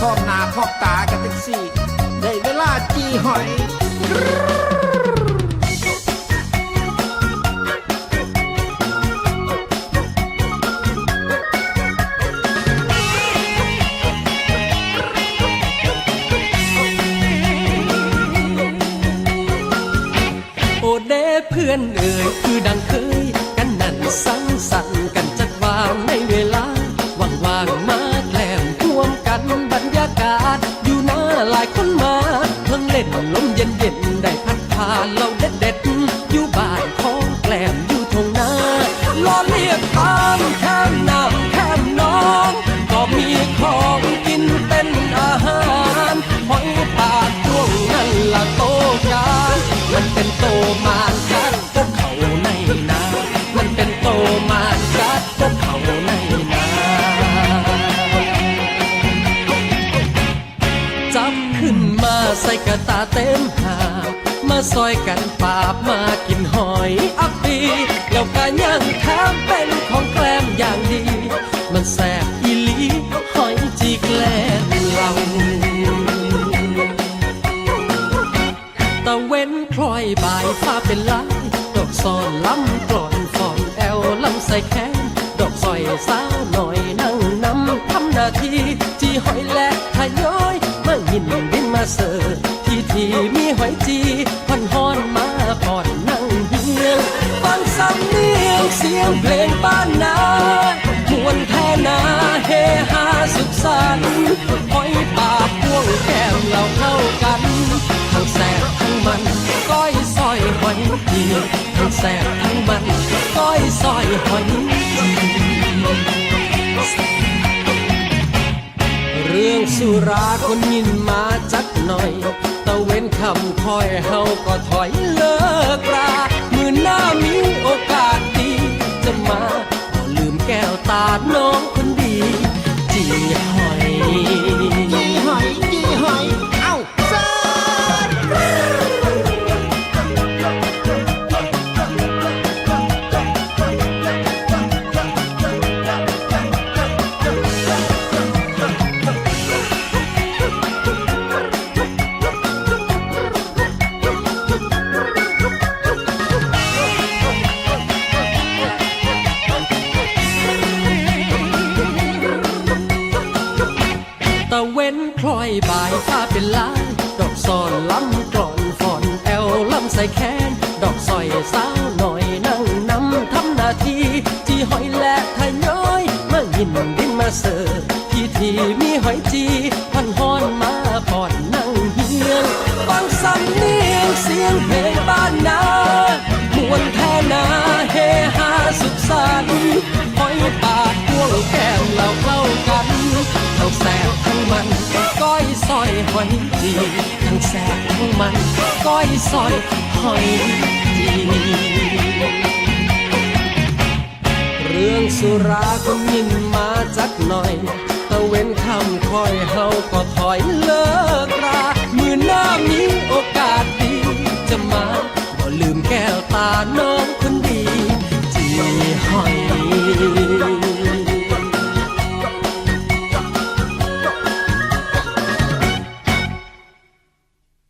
พร้อมหน้าพร้อมตากันจังสี่ได้เวลาจีหอย โอเดเพื่อนเอ่ยคือดังเคย ลายคนมาเพิ่งเล่นลมเย็นเย็น ขึ้นมาใส่กระตาเต็มหาบมาซอยกันปาบมากินหอยอักปีแล้วก็ย่างแถมเป็นของแกล้มอย่างดี มันแสบอีลี หอยจีแกลมเราตะเว้นคล้อยบ่ายฟ้าเป็นลายดอกซอนล้ำกลอนฟอนแอลลำใส่แขนดอกซอยสาวหน่อยนั่งนำทำหน้าที่จีหอยและทยอ เสิร์ที่ที่มีหอยจีพันฮอนมาผ่อนนั่งเฮียงฟังสำเนียงเสียงเพลงบ้านนามวนแท่นาเฮฮาสุขสันต์หอยปากพ่วงแก้มเราเข้ากันทั้งแสบทั้งมันก้อยซอยหอยจีทั้งแสบทั้งมันก้อยซอยหอย รื่องสุราคนยินมาจักหน่อย ตะเว้นคำคอยเฮาก็ถอยเลิกรา คล้อยบ่ายผ้าเป็นลายดอกซอนล้ำกลอนฟอนแอลล้ำใส่แขน ดอกซอยสาวหน่อยนั่งนำทำหน้าที่จีหอยและทย้อยมายินดินมาเสิร์ฟที่ทีมีหอยจีพันหอนมาผ่อนนั่งเฮียงฟังสำเนียงเสีย หอยดีทั้งแสบทั้งมันก้อยซอยหอยดีเรื่องสุราก็ยินมาจักหน่อยตะเว้นคำคอยเฮาก็ถอย